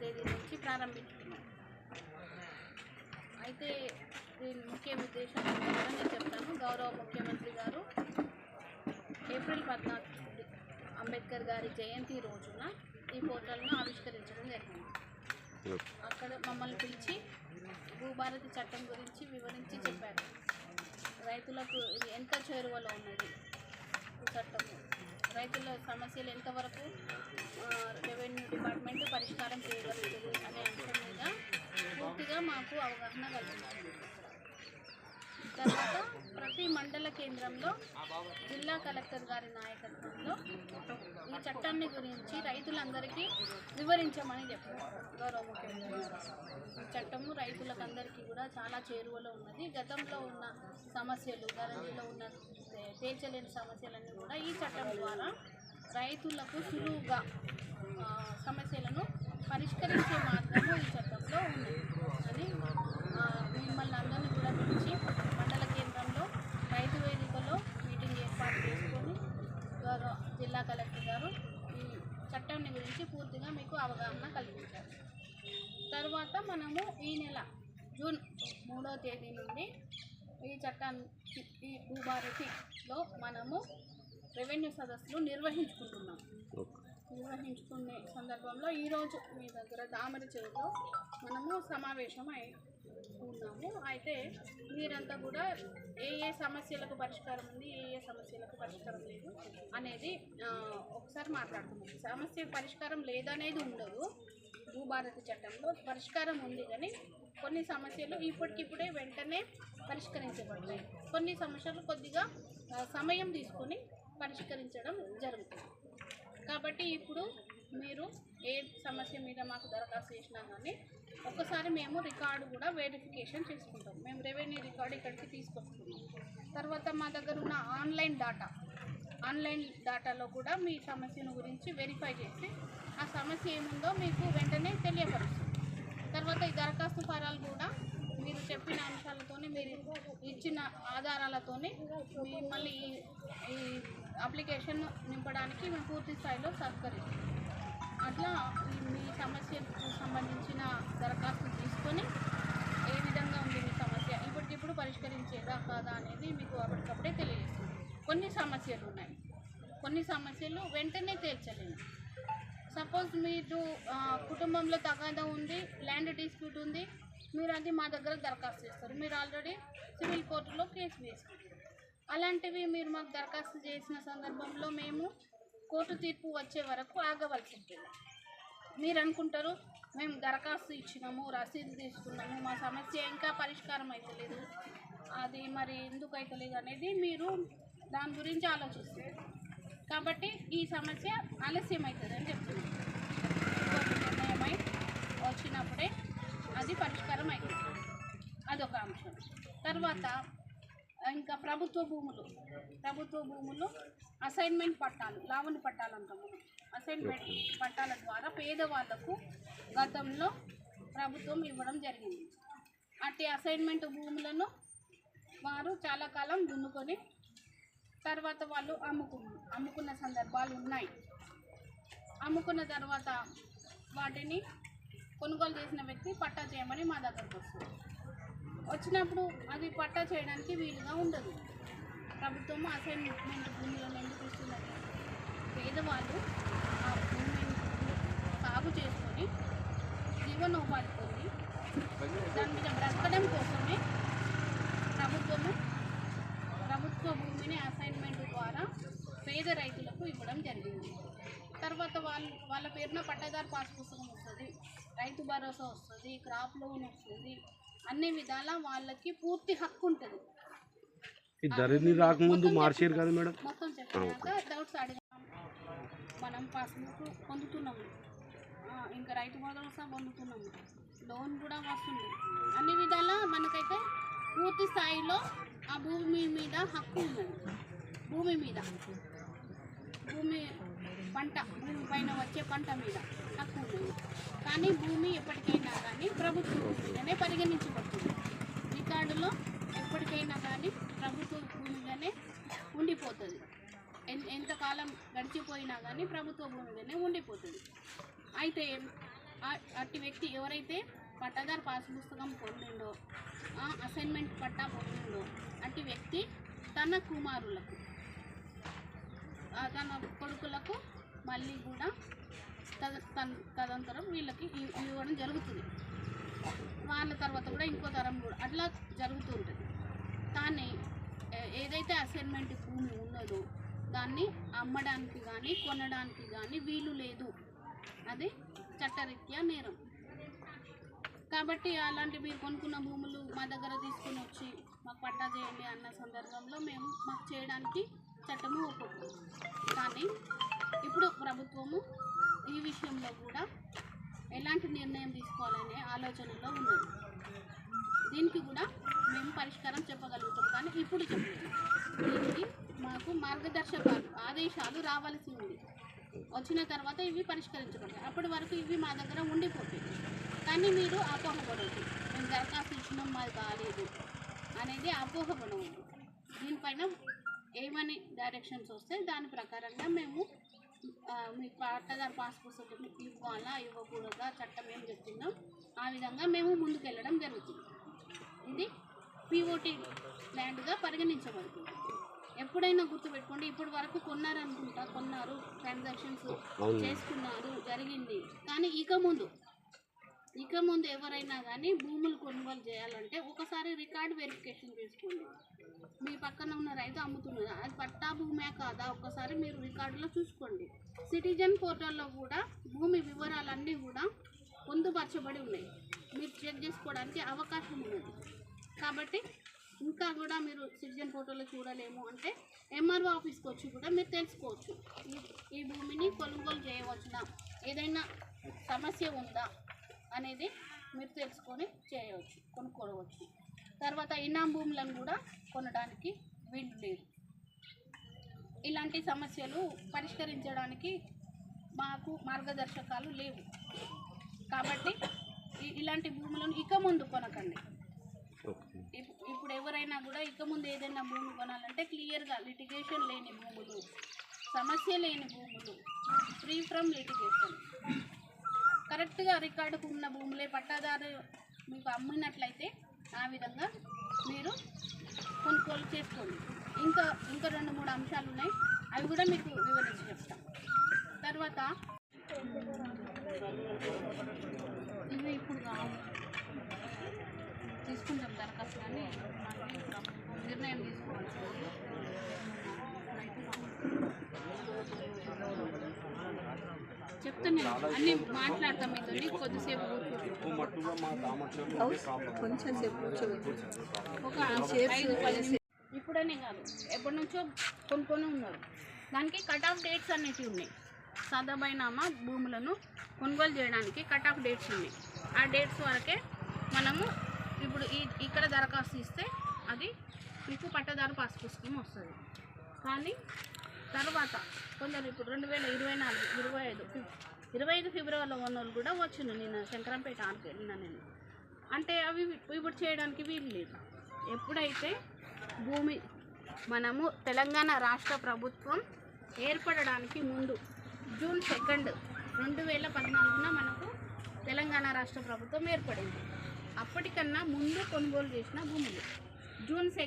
తేదీ నుంచి ప్రారంభించుకున్నాం అయితే దీని ముఖ్య ఉద్దేశం నేను చెప్తాను? గౌరవ ముఖ్యమంత్రి గారు ఏప్రిల్ పద్నాలుగు అంబేద్కర్ గారి జయంతి రోజున ఈ పోర్టల్ను ఆవిష్కరించడం జరిగింది. అక్కడ మమ్మల్ని పిలిచి భూభారతి చట్టం గురించి వివరించి చెప్పారు. రైతులకు ఎంత చేరువలో ఉన్నది ఈ చట్టము? రైతుల సమస్యలు ఎంతవరకు రెవెన్యూ డిపార్ట్మెంట్ పరిష్కారం చేయగలుగుతుంది అనే అంశం మీద పూర్తిగా మాకు అవగాహన కలిగింది తర్వాత ప్రతి మండల కేంద్రంలో జిల్లా కలెక్టర్ గారి నాయకత్వంలో ఈ చట్టాన్ని గురించి రైతులందరికీ వివరించమని చెప్పారు. గౌరవ ముఖ్యమంత్రి ఈ చట్టము రైతులకందరికీ కూడా చాలా చేరువలో ఉన్నది. గతంలో ఉన్న సమస్యలు ధరణిలో ఉన్న తే- తేల్చలేని సమస్యలన్నీ కూడా ఈ చట్టం ద్వారా రైతులకు సులువుగా సమస్యలను పరిష్కరించే మార్గము ఈ చట్టంలో ఉంది అని మిమ్మల్ని అందరినీ కూడా పిలిచి మండల కేంద్రంలో రైతు వేదికలో మీటింగ్ ఏర్పాటు చేసుకొని గౌరవ జిల్లా కలెక్టర్ గారు ఈ చట్టాన్ని గురించి పూర్తిగా మీకు అవగాహన కల్పించారు తర్వాత మనము ఈ నెల జూన్ మూడో తేదీ నుండి ఈ చట్టాన్ని ఈ భూభారతిలో మనము రెవెన్యూ సదస్సులు నిర్వహించుకుంటున్నాం. నిర్వహించుకునే సందర్భంలో ఈరోజు మీ దగ్గర తామర చెరువులో మనము సమావేశమై ఉన్నాము. అయితే మీరంతా కూడా ఏ ఏ సమస్యలకు పరిష్కారం ఉంది ఏ ఏ సమస్యలకు పరిష్కారం లేదు అనేది ఒకసారి మాట్లాడుతున్నాం సమస్య పరిష్కారం లేదనేది ఉండదు. భూభారతి చట్టంలో పరిష్కారం ఉంది కానీ కొన్ని సమస్యలు ఇప్పటికిప్పుడే వెంటనే పరిష్కరించబడతాయి కొన్ని సమస్యలు కొద్దిగా సమయం తీసుకొని పరిష్కరించడం జరుగుతుంది. కాబట్టి ఇప్పుడు మీరు ఏ సమస్య మీద మాకు దరఖాస్తు చేసినా కానీ ఒక్కసారి మేము రికార్డు కూడా వెరిఫికేషన్ చేసుకుంటాం. మేము రెవెన్యూ రికార్డు ఇక్కడికి తీసుకొస్తున్నాం. తర్వాత మా దగ్గర ఉన్న ఆన్లైన్ డాటా ఆన్లైన్ డాటాలో కూడా మీ సమస్యను గురించి వెరిఫై చేసి ఆ సమస్య ఏముందో మీకు వెంటనే తెలియపరుస్తుంది. తర్వాత ఈ దరఖాస్తు ఫారాలు కూడా మీరు చెప్పిన అంశాలతోనే మీరు ఇచ్చిన ఆధారాలతోనే మిమ్మల్ని ఈ అప్లికేషన్ నింపడానికి మేము పూర్తి స్థాయిలో సహకరిస్తాం. అట్లా మీ సమస్యకు సంబంధించిన దరఖాస్తు తీసుకొని ఏ విధంగా ఉంది మీ సమస్య ఇప్పటికిప్పుడు పరిష్కరించేదా కాదా అనేది మీకు అప్పటికప్పుడే తెలియజేస్తుంది కొన్ని సమస్యలు ఉన్నాయి. కొన్ని సమస్యలు వెంటనే తీర్చలేము. సపోజ్ మీరు కుటుంబంలో తగాదా ఉంది ల్యాండ్ డిస్ప్యూట్ ఉంది మీరు అది మా దగ్గర దరఖాస్తు చేస్తారు. మీరు ఆల్రెడీ సివిల్ కోర్టులో కేసు వేసుకుంటారు అలాంటివి మీరు మాకు దరఖాస్తు చేసిన సందర్భంలో మేము కోర్టు తీర్పు వచ్చే వరకు ఆగవలసి ఉంటుంది. మీరు అనుకుంటారు మేము దరఖాస్తు ఇచ్చినాము రసీదు తీసుకున్నాము మా సమస్య ఇంకా పరిష్కారం అవుతలేదు అది మరి ఎందుకు అవుతలేదు అనేది మీరు దాని గురించి ఆలోచిస్తారు. కాబట్టి ఈ సమస్య ఆలస్యం అవుతుంది అని చెప్తున్నాను నిర్ణయమై వచ్చినప్పుడే అది పరిష్కారం అవుతుంది అదొక అంశం. తర్వాత ఇంకా ప్రభుత్వ భూములు. ప్రభుత్వ భూములు అసైన్మెంట్ పట్టాలు లావణి పట్టాలు అంటాం మనం. అసైన్మెంట్ పట్టాల ద్వారా పేదవాళ్ళకు గతంలో ప్రభుత్వం ఇవ్వడం జరిగింది. అట్టి అసైన్మెంట్ భూములను వారు చాలా కాలం దున్నుకొని తర్వాత వాళ్ళు అమ్ముకు అమ్ముకున్న సందర్భాలు ఉన్నాయి. అమ్ముకున్న తర్వాత వాటిని కొనుగోలు చేసిన వ్యక్తి పట్టా చేయమని మా దగ్గరకు వస్తుంది. వచ్చినప్పుడు అది పట్టా చేయడానికి వీలుగా ఉండదు. ప్రభుత్వం అసైన్మెంట్ భూములను ఎందుకు ఇస్తున్నది పేదవాళ్ళు ఆ భూమిని సాగు చేసుకొని జీవనోపాధి పొంది దాని మీద బ్రతకడం కోసమే ప్రభుత్వము ప్రభుత్వ భూమిని అసైన్మెంట్ ద్వారా పేద రైతులకు ఇవ్వడం జరిగింది. తర్వాత వాళ్ళ వాళ్ళ పేరున పట్టాదారు పాస్ పుస్తకం వస్తుంది రైతు భరోసా వస్తుంది క్రాప్ లోన్ వస్తుంది అన్ని విధాల వాళ్ళకి పూర్తి హక్కు ఉంటుంది. ధరణి రాకముందు మార్చారు కదా మేడం? మొత్తం చెప్పాక డౌట్స్ అడిగాం. మనం పాస్బుక్ పొందుతున్నాము. ఇంకా రైతు భరోసా పొందుతున్నాము. లోన్ కూడా వస్తుంది. అన్ని విధాల మనకైతే పూర్తి స్థాయిలో ఆ భూమి మీద హక్కు ఉన్నది భూమి మీద. భూమి పంట భూమి పైన వచ్చే పంట మీద హక్కు ఉన్నది కానీ భూమి ఎప్పటికైనా కానీ ప్రభుత్వ భూమిగానే పరిగణించబడుతుంది. రికార్డులో ఎప్పటికైనా కానీ ప్రభుత్వ భూమిగానే ఉండిపోతుంది. ఎంతకాలం గడిచిపోయినా కానీ ప్రభుత్వ భూమిగానే ఉండిపోతుంది. అయితే అట్టి వ్యక్తి ఎవరైతే పట్టాదారు పాస్ పుస్తకం పొందిండో ఆ, అసైన్మెంట్ పట్టా పొందిండో అట్టి వ్యక్తి తన కుమారులకు తన కొడుకులకు మళ్ళీ కూడా తద తదంతరం వీళ్ళకి ఇవ్వడం జరుగుతుంది. వాళ్ళ తర్వాత కూడా ఇంకో తరం కూడా అట్లా జరుగుతూ ఉంటుంది. కానీ ఏ- ఏదైతే అసైన్మెంట్ భూమి ఉన్నదో దాన్ని అమ్మడానికి కానీ కొనడానికి కానీ వీలు లేదు. అది చట్టరీత్యా నేరం. కాబట్టి అలాంటి మీరు కొనుక్కున్న భూములు మా దగ్గర తీసుకుని వచ్చి మాకు పట్టా చేయండి అన్న సందర్భంలో మేము మాకు చేయడానికి చట్టము ఒప్పుకుంది. కానీ ఇప్పుడు ప్రభుత్వము ఈ విషయంలో కూడా ఎలాంటి నిర్ణయం తీసుకోవాలనే ఆలోచనలో ఉన్నది. దీనికి కూడా మేము పరిష్కారం చెప్పగలుగుతాం. కానీ ఇప్పుడు చెప్పలేదు. దీనికి మాకు మార్గదర్శకాలు ఆదేశాలు రావాల్సి ఉంది వచ్చిన తర్వాత ఇవి పరిష్కరించబడతాయి అప్పటి వరకు ఇవి మా దగ్గర ఉండిపోతాయి. కానీ మీరు అపోహపడవద్దు మేము దరఖాస్తు ఇచ్చినాం మాది కాలేదు అనేది అపోహపడవద్దు దీనిపైన ఏమని డైరెక్షన్స్ వస్తే దాని ప్రకారంగా మేము మీ పట్టదారు పాస్ పుస్తకం ఇవ్వాలా ఇవ్వకూడదా చట్టం ఏం చెప్తుందో ఆ విధంగా మేము ముందుకెళ్ళడం జరుగుతుంది. ఇది పిఓటి ల్యాండ్గా పరిగణించబడుతుంది. ఎప్పుడైనా గుర్తుపెట్టుకోండి ఇప్పటి వరకు కొన్నారనుకుంటా కొన్నారు ట్రాన్సాక్షన్స్ చేసుకున్నారు జరిగింది. కానీ ఇక ముందు ఇక ముందు ఎవరైనా కానీ భూములు కొనుగోలు చేయాలంటే ఒకసారి రికార్డ్ వెరిఫికేషన్ చేసుకోండి. మీ పక్కన ఉన్న రైతు అమ్ముతున్నదా. అది పట్టా భూమే కాదా? ఒకసారి మీరు రికార్డులో చూసుకోండి. సిటిజన్ పోర్టల్లో కూడా భూమి వివరాలన్నీ కూడా పొందుపరచబడి ఉన్నాయి. మీరు చెక్ చేసుకోవడానికి అవకాశం ఉన్నది. కాబట్టి ఇంకా కూడా మీరు సిటిజన్ ఫోటోలో చూడలేము అంటే ఎంఆర్ఓ ఆఫీస్కి వచ్చి కూడా మీరు తెలుసుకోవచ్చు. ఈ ఈ భూమిని కొనుగోలు చేయవచ్చునా? ఏదైనా సమస్య ఉందా? అనేది మీరు తెలుసుకొని చేయవచ్చు కొనుక్కోవచ్చు. తర్వాత ఇనాం భూములను కూడా కొనడానికి వీలు లేదు. ఇలాంటి సమస్యలు పరిష్కరించడానికి మాకు మార్గదర్శకాలు లేవు. కాబట్టి ఇలాంటి భూములను ఇక ముందు కొనకండి. ఇప్పుడు ఎవరైనా కూడా ఇక ముందు ఏదైనా భూమి కొనాలంటే క్లియర్గా లిటిగేషన్ లేని భూములు సమస్య లేని భూములు ఫ్రీ ఫ్రమ్ లిటిగేషన్. కరెక్ట్గా రికార్డుకు ఉన్న భూములే పట్టాదారు మీకు అమ్మినట్లయితే ఆ విధంగా మీరు కొనుగోలు చేసుకోండి. ఇంకా ఇంకా రెండు మూడు అంశాలు ఉన్నాయి. అవి కూడా మీకు వివరించి చెప్తాం. తర్వాత ఇవి ఇప్పుడు రావు. తీసుకుంటాం దరఖాస్తు కానీ నిర్ణయం తీసుకోవాల్సి ఉంది. అన్ని మాట్లాడతాం మీతో కొద్దిసేపు కొంచెం సేపు ఒక ఐదు పది ఇప్పుడనే కాదు ఎప్పటి నుంచో కొనుక్కొని ఉన్నారు. దానికి కట్ ఆఫ్ డేట్స్ అనేటివి ఉన్నాయి సదబైనామా భూములను కొనుగోలు చేయడానికి కట్ ఆఫ్ డేట్స్ ఉన్నాయి. ఆ డేట్స్ వరకే మనము ఇప్పుడు ఈ ఇక్కడ దరఖాస్తు ఇస్తే అది మీకు పట్టదారు పాస్ పుస్తకం వస్తుంది. కానీ తర్వాత కొందరు ఇప్పుడు రెండు వేల ఇరవై నాలుగు ఇరవై ఐదు ఇరవై ఐదు ఫిబ్రవరిలో ఉన్న వాళ్ళు కూడా వచ్చిండు నేను శంకరంపేట ఆడికి వెళ్ళిన నేను అంటే అవి ఇప్పుడు చేయడానికి వీలు లేదు. ఎప్పుడైతే భూమి మనము తెలంగాణ రాష్ట్ర ప్రభుత్వం ఏర్పడడానికి ముందు జూన్ సెకండ్ రెండు వేల పద్నాలుగున మనకు తెలంగాణ రాష్ట్ర ప్రభుత్వం ఏర్పడింది. అప్పటికన్నా ముందు కొనుగోలు చేసిన భూములు. June second